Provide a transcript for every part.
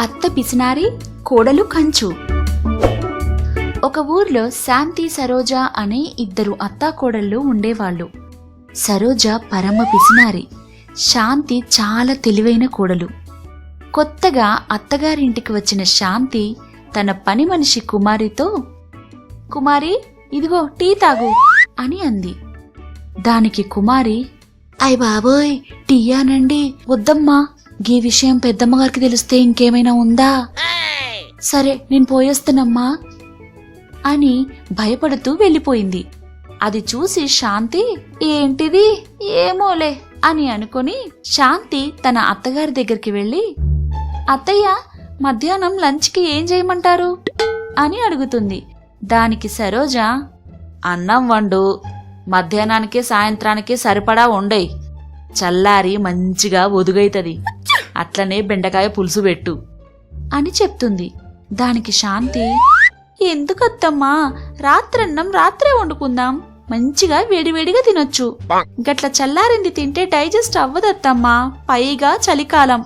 అత్త పిసినారి కోడలు కంచు. ఒక ఊర్లో శాంతి సరోజ అనే ఇద్దరు అత్తాకోడళ్ళు ఉండేవాళ్ళు. సరోజ పరమ పిసినారి శాంతి చాలా తెలివైన కోడలు. కొత్తగా అత్తగారింటికి వచ్చిన శాంతి తన పని మనిషి కుమారితో కుమారి ఇదిగో టీ తాగు అని అంది. దానికి కుమారి అయ్ బాబోయ్ టీయానండి వద్దమ్మా. గీ విషయం పెద్దమ్మగారికి తెలిస్తే ఇంకేమైనా ఉందా? సరే నేను పోయేస్తానమ్మా అని భయపడుతూ వెళ్ళిపోయింది. అది చూసి శాంతి ఏంటిది? ఏమోలే అని అనుకుని శాంతి తన అత్తగారి దగ్గరికి వెళ్ళి అత్తయ్య మధ్యాహ్నం లంచ్కి ఏం చేయమంటారు? అని అడుగుతుంది. దానికి సరోజ అన్నం వండు. మధ్యాహ్నానికి సాయంత్రానికి సరిపడా ఉండయి చల్లారి మంచిగా ఒదుగైతది. అట్లనే బెండకాయ పులుసు పెట్టు. అని చెప్తుంది. దానికి శాంతి ఎందుకత్తమ్మా రాత్రన్నం రాత్రే వండుకుందాం. మంచిగా వేడివేడిగా తినొచ్చు. గట్ల చల్లారింది తింటే డైజెస్ట్ అవ్వదత్తమ్మా. పైగా చలికాలం.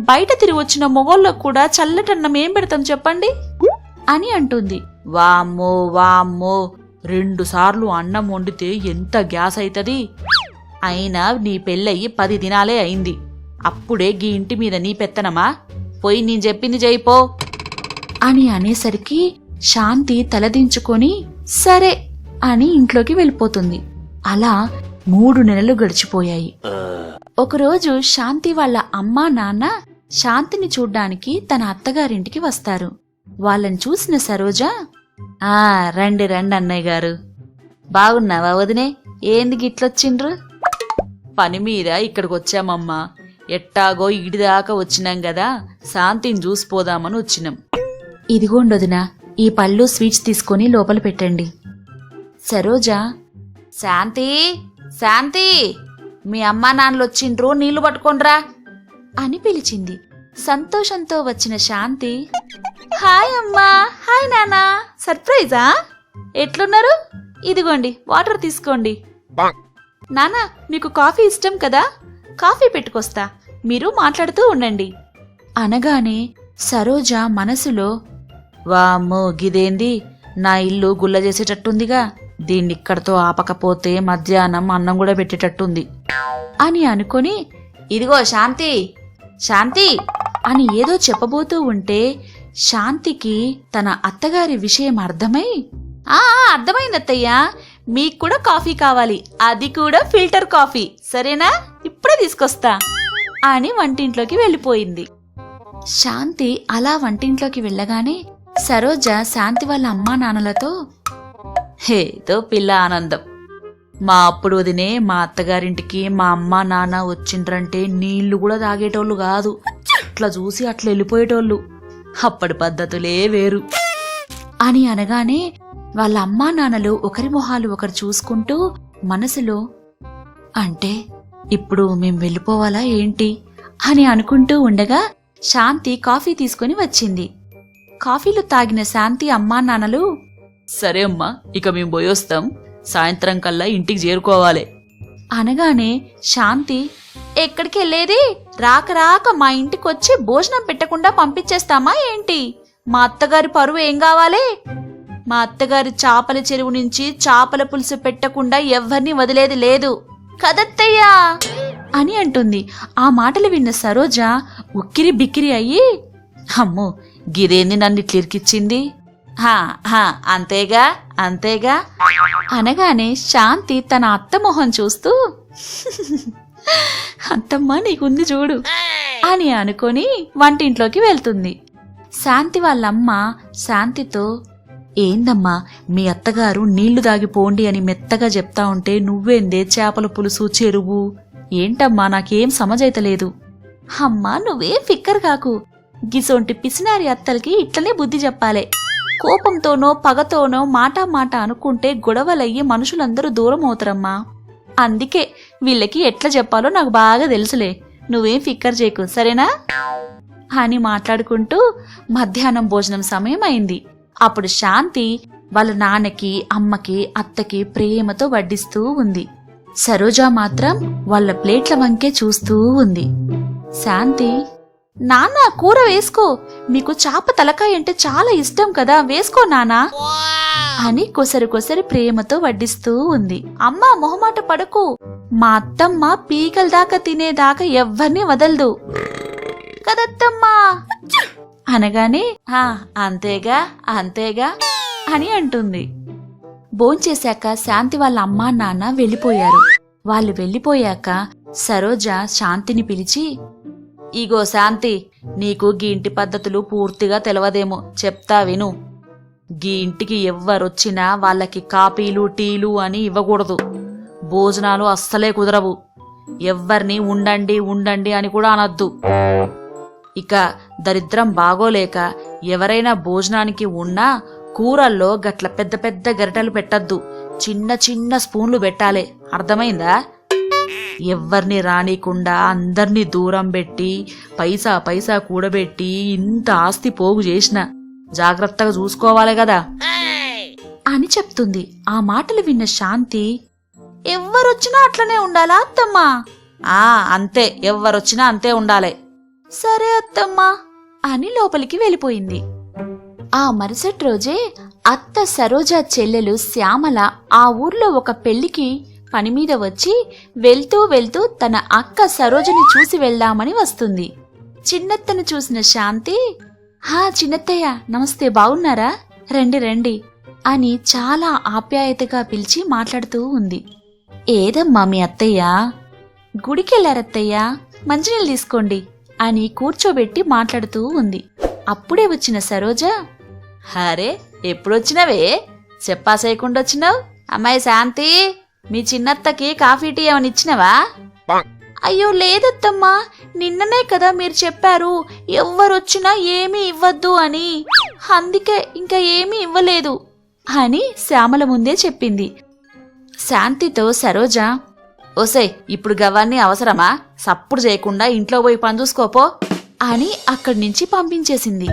బయట తిరిగొచ్చిన మొగోళ్ళకు కూడా చల్లటన్నం ఏం పెడతాం చెప్పండి? అని అంటుంది. వామ్మో వామ్మో రెండు సార్లు అన్నం వండితే ఎంత గ్యాస్ అవుతుంది అయినా నీ పెళ్ళయి పది దినాలే అయింది. అప్పుడే గీ ఇంటి మీద నీ పెత్తనమా? పోయి నేను చెప్పింది చేయిపో అని అనేసరికి శాంతి తలదించుకొని సరే అని ఇంట్లోకి వెళ్ళిపోతుంది. అలా మూడు నెలలు గడిచిపోయాయి. ఒకరోజు శాంతి వాళ్ళ అమ్మా నాన్న శాంతిని చూడ్డానికి తన అత్తగారింటికి వస్తారు. వాళ్ళని చూసిన సరోజ ఆ రండి రండి అన్నయ్య గారు. బాగున్నావా వదినే? ఏంది గిట్లొచ్చిండ్రు? పని మీద ఇక్కడికి వచ్చామమ్మా ఎట్టాగో ఇడిదాకా వచ్చినాం కదా శాంతిని చూసిపోదామని వచ్చినాం. ఇదిగోండొదినా ఈ పళ్ళు స్వీట్స్ తీసుకొని లోపల పెట్టండి. సరోజ శాంతి శాంతి మీ అమ్మా నాన్నలు వచ్చిండ్రు నీళ్ళు పట్టుకోండ్రా. అని పిలిచింది. సంతోషంతో వచ్చిన శాంతి హాయ్ అమ్మా హాయ్ నానా సర్ప్రైజా? ఎట్లున్నారు? ఇదిగోండి వాటర్ తీసుకోండి. నానా మీకు కాఫీ ఇష్టం కదా? కాఫీ పెట్టుకొస్తా. మీరు మాట్లాడుతూ ఉండండి. అనగానే సరోజ మనసులో వామ్మో గిదేంది? నా ఇల్లు గుల్ల చేసేటట్టుందిగా. దీన్నిక్కడతో ఆపకపోతే మధ్యాహ్నం అన్నం కూడా పెట్టేటట్టుంది. అని అనుకొని ఇదిగో శాంతి శాంతి! అని ఏదో చెప్పబోతూ ఉంటే శాంతికి తన అత్తగారి విషయం అర్థమై ఆ, అర్థమైంది అత్తయ్యా మీకు కూడా కాఫీ కావాలి. అది కూడా ఫిల్టర్ కాఫీ. సరేనా? ఇప్పుడే తీసుకొస్తా అని వంటింట్లోకి వెళ్ళిపోయింది. శాంతి అలా వంటింట్లోకి వెళ్ళగానే సరోజ శాంతి వాళ్ళ అమ్మా నాన్నలతో హేదో పిల్ల ఆనందం. మా అప్పుడు వదినే మా అత్తగారింటికి మా అమ్మ నాన్న వచ్చిండ్రంటే నీళ్ళు కూడా తాగేటోళ్ళు కాదు. అట్లా చూసి అట్లా వెళ్ళిపోయేటోళ్ళు. అప్పటి పద్ధతులే వేరు. అని అనగానే వాళ్ళ అమ్మా నాన్నలు ఒకరి మొహాలు ఒకరు చూసుకుంటూ మనసులో అంటే ఇప్పుడు మేం వెళ్ళిపోవాలా ఏంటి? అని అనుకుంటూ ఉండగా శాంతి కాఫీ తీసుకుని వచ్చింది. కాఫీలు తాగిన శాంతి అమ్మా నాన్నలు సరే అమ్మా ఇక మేము పోయొస్తాం. సాయంత్రం కల్లా ఇంటికి చేరుకోవాలి. అనగానే శాంతి ఎక్కడికి వెళ్ళేది? రాక రాక మా ఇంటికి వచ్చి భోజనం పెట్టకుండా పంపించేస్తామా ఏంటి? మా అత్తగారి పరువు ఏం కావాలి? మా అత్తగారి చాపల చెరువు నుంచి చాపల పులుసు పెట్టకుండా ఎవ్వరిని వదిలేది లేదు. కదత్తయ్యా. అని అంటుంది. ఆ మాటలు విన్న సరోజ ఉక్కిరి బిక్కిరి అయ్యి అమ్మో గిదేంది నన్ను ఇట్లిరికిచ్చింది హా హా అంతేగా అంతేగా? అనగానే శాంతి తన అత్త మొహం చూస్తూ అత్తమ్మ నీకుంది చూడు అని అనుకొని వంటింట్లోకి వెళ్తుంది. శాంతి వాళ్ళమ్మ శాంతితో ఏందమ్మా? మీ అత్తగారు నీళ్ళు దాగిపోండి అని మెత్తగా చెప్తా ఉంటే నువ్వేందే చేపల పులుసు చెరువు? ఏంటమ్మా నాకేం సమజైతలేదు అమ్మా నువ్వే ఫిక్కర్ కాకు. గిసొంటి పిసినారి అత్తలకి ఇట్లనే బుద్ధి చెప్పాలే. కోపంతోనో పగతోనో మాట మాట అనుకుంటే గొడవలయ్యి మనుషులందరూ దూరం అవుతారమ్మా. అందుకే వీళ్ళకి ఎట్లా చెప్పాలో నాకు బాగా తెలుసులే. నువ్వేం ఫిక్కర్ చేయకు సరేనా? అని మాట్లాడుకుంటూ మధ్యాహ్నం భోజనం సమయం అయింది అప్పుడు శాంతి వాళ్ళ నాన్నకి అమ్మకి అత్తకి ప్రేమతో వడ్డిస్తూ ఉంది. సరోజ మాత్రం వాళ్ళ ప్లేట్ల వంకే చూస్తూ ఉంది. శాంతి నాన్న కూర వేసుకో. మీకు చాప తలకాయ అంటే చాలా ఇష్టం కదా. వేసుకో నానా అని కొసరి కొసరి ప్రేమతో వడ్డిస్తూ ఉంది. అమ్మా మొహమాట పడకు. మా అత్తమ్మ పీకల దాకా తినేదాకా ఎవ్వరిని వదలదు. కదత్తమ్మా. అనగానే "ఆ, అంతేగా అంతేగా అని అంటుంది. భోంచేశాక శాంతి వాళ్ళ అమ్మా నాన్న వెళ్ళిపోయారు. వాళ్ళు వెళ్ళిపోయాక సరోజ శాంతిని పిలిచి ఇగో శాంతి నీకు గీ ఇంటి పద్ధతులు పూర్తిగా తెలవదేమో చెప్తా విను. గీ ఇంటికి ఎవ్వరొచ్చినా వాళ్ళకి కాపీలు టీలు అని ఇవ్వకూడదు. భోజనాలు అస్సలే కుదరవు. ఎవ్వరిని ఉండండి ఉండండి అని కూడా అనొద్దు. ఇక దరిద్రం బాగోలేక ఎవరైనా భోజనానికి ఉన్నా కూరల్లో గట్ల పెద్ద పెద్ద గరిటలు పెట్టద్దు. చిన్న చిన్న స్పూన్లు పెట్టాలి. అర్థమైందా? ఎవ్వరిని రానికుండా అందర్నీ దూరం పెట్టి పైసా పైసా కూడబెట్టి ఇంత ఆస్తి పోగు చేసిన. జాగ్రత్తగా చూసుకోవాలి కదా అని చెప్తుంది. ఆ మాటలు విన్న శాంతి ఎవ్వరొచ్చినా అట్లనే ఉండాలా అత్తమ్మా? ఆ అంతే. ఎవ్వరొచ్చినా అంతే ఉండాలి. సరే అత్తమ్మా అని లోపలికి వెళ్ళిపోయింది. ఆ మరుసటి రోజే అత్త సరోజ చెల్లెలు శ్యామల ఆ ఊర్లో ఒక పెళ్ళికి పని మీద వచ్చి వెళ్తూ వెళ్తూ తన అక్క సరోజని చూసి వెళ్దామని వస్తుంది. చిన్నత్తను చూసిన శాంతి హా చిన్నత్తయ్య నమస్తే బాగున్నారా రండి రండి అని చాలా ఆప్యాయతగా పిలిచి మాట్లాడుతూ ఉంది. ఏదమ్మా మీ అత్తయ్య? గుడికెళ్ళారత్తయ్య? మంచినీళ్ళు తీసుకోండి అని కూర్చోబెట్టి మాట్లాడుతూ ఉంది. అప్పుడే వచ్చిన సరోజ హరే ఎప్పుడొచ్చినవే? చెప్పాసేయకుండా వచ్చినావు అమ్మాయి శాంతి మీ చిన్నత్తకి కాఫీ టీ ఏమని ఇచ్చినవా? అయ్యో లేదత్తమ్మా నిన్ననే కదా మీరు చెప్పారు ఎవ్వరొచ్చినా ఏమీ ఇవ్వద్దు అని. అందుకే ఇంకా ఏమీ ఇవ్వలేదు అని శ్యామల ముందే చెప్పింది. శాంతితో సరోజ ఓసే ఇప్పుడు గవాన్ని అవసరమా? సప్పుడు చేయకుండా ఇంట్లో పోయి పని చూసుకోపో అని అక్కడి నుంచి పంపించేసింది.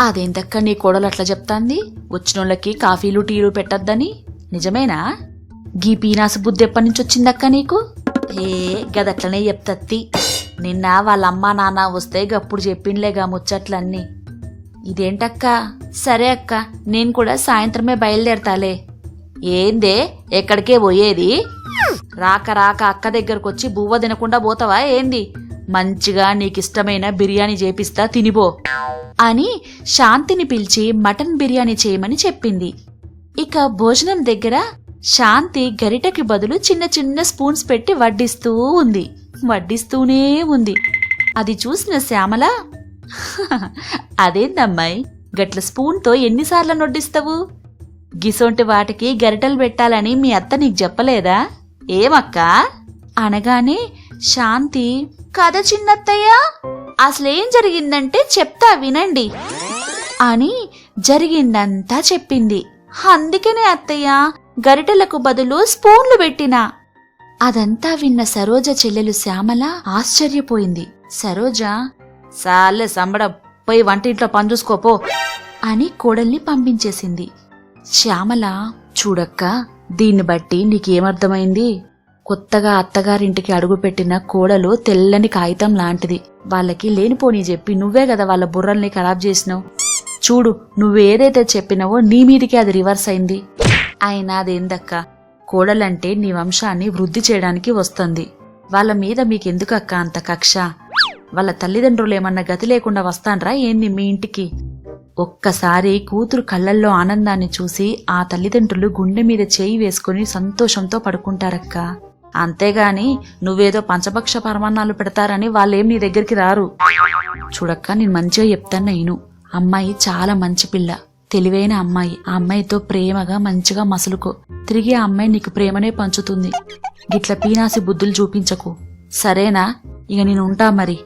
అదేంటక్క నీ కోడలు అట్లా చెప్తాంది? వచ్చినోళ్ళకి కాఫీలు టీలు పెట్టద్దని? నిజమేనా? గీ పీనాసు బుద్ధి ఎప్పటి నుంచి వచ్చిందక్క నీకు? ఏ గదట్లనే చెప్తత్తి. నిన్న వాళ్ళమ్మా నాన్న వస్తే గప్పుడు చెప్పిండ్లేగా ముచ్చట్లన్నీ. ఇదేంటక్క? సరే అక్క నేను కూడా సాయంత్రమే బయలుదేరతాలే. ఏందే? ఎక్కడికే పోయేది? రాక రాక అక్క దగ్గరకు వచ్చి బువ్వ తినకుండా పోతావా ఏంది? మంచిగా నీకిష్టమైన బిర్యానీ చేపిస్తా తినిపో అని శాంతిని పిలిచి మటన్ బిర్యానీ చేయమని చెప్పింది. ఇక భోజనం దగ్గర శాంతి గరిటకి బదులు చిన్న చిన్న స్పూన్స్ పెట్టి వడ్డిస్తూ ఉంది. వడ్డిస్తూనే ఉంది. అది చూసిన శ్యామల అదేందమ్మాయి? గట్ల స్పూన్తో ఎన్నిసార్లు నొడ్డిస్తావు? గిసొంటి వాటికి గరిటలు పెట్టాలని మీ అత్త నీకు చెప్పలేదా? ఏమక్కా? అనగానే శాంతి కథ చిన్నత్తయ్య అసలేం జరిగిందంటే చెప్తా వినండి అని జరిగిందంతా చెప్పింది. అందుకనే అత్తయ్య గరిటెలకు బదులు స్పూన్లు పెట్టినా. అదంతా విన్న సరోజ చెల్లెలు శ్యామల ఆశ్చర్యపోయింది. సరోజ సాలే సంబడం పోయి వంటింట్లో పని చూసుకోపో అని కోడల్ని పంపించేసింది. శ్యామల చూడక్క దీన్ని బట్టి నీకేమర్థమైంది? కొత్తగా అత్తగారింటికి అడుగుపెట్టిన కోడలు తెల్లని కాగితం లాంటిది. వాళ్ళకి లేనిపోని చెప్పి నువ్వే కదా వాళ్ళ బుర్రల్ని ఖరాబ్ చేసినావు. చూడు నువ్వేదైతే చెప్పినావో నీ మీదికి అది రివర్స్ అయింది. అయినా అదేందక్క? కోడలంటే నీ వంశాన్ని వృద్ధి చేయడానికి వస్తుంది. వాళ్ళ మీద మీకెందుకక్క అంత కక్ష? వాళ్ళ తల్లిదండ్రులు ఏమన్నా గతి లేకుండా వస్తాన్రా ఏంది మీ ఇంటికి? ఒక్కసారి కూతురు కళ్ళల్లో ఆనందాన్ని చూసి ఆ తల్లిదండ్రులు గుండె మీద చేయి వేసుకుని సంతోషంతో పడుకుంటారక్క. అంతేగాని నువ్వేదో పంచపక్ష పరమాన్నాలు పెడతారని వాళ్ళేం నీ దగ్గరికి రారు. చూడక్క నేను మంచిగా చెప్తాను నేను. అమ్మాయి చాలా మంచి పిల్ల. తెలివైన అమ్మాయి. ఆ అమ్మాయితో ప్రేమగా మంచిగా మసులుకో. తిరిగి ఆ అమ్మాయి నీకు ప్రేమనే పంచుతుంది. గిట్ల పీనాసి బుద్ధులు చూపించకు. సరేనా? ఇక నేను ఉంటా మరి.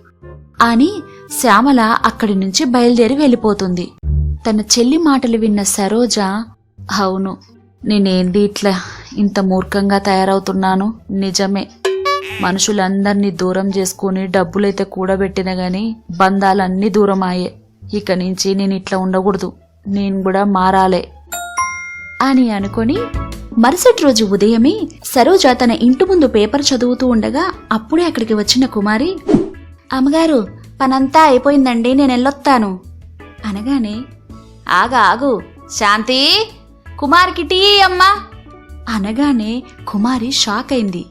అని శ్యామల అక్కడి నుంచి బయలుదేరి వెళ్ళిపోతుంది. తన చెల్లి మాటలు విన్న సరోజ అవును నేనేంది ఇట్లా ఇంత మూర్ఖంగా తయారవుతున్నాను? నిజమే. మనుషులందర్నీ దూరం చేసుకుని డబ్బులైతే కూడబెట్టిన గాని బంధాలన్నీ దూరం అయ్యే ఇక నుంచి నేను ఇట్లా ఉండకూడదు. నేను కూడా మారాలే. అని అనుకొని మరుసటి రోజు ఉదయమే సరోజ తన ఇంటి ముందు పేపర్ చదువుతూ ఉండగా అప్పుడే అక్కడికి వచ్చిన కుమారి అమ్మగారు పనంతా అయిపోయిందండి నేను వెళ్ళొత్తాను అనగానే ఆగ ఆగు. శాంతి కుమార్కి టీ అమ్మా. అనగానే కుమారి షాక్ అయింది.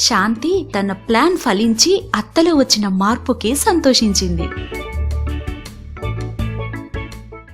శాంతి తన ప్లాన్ ఫలించి అత్తలో వచ్చిన మార్పుకి సంతోషించింది.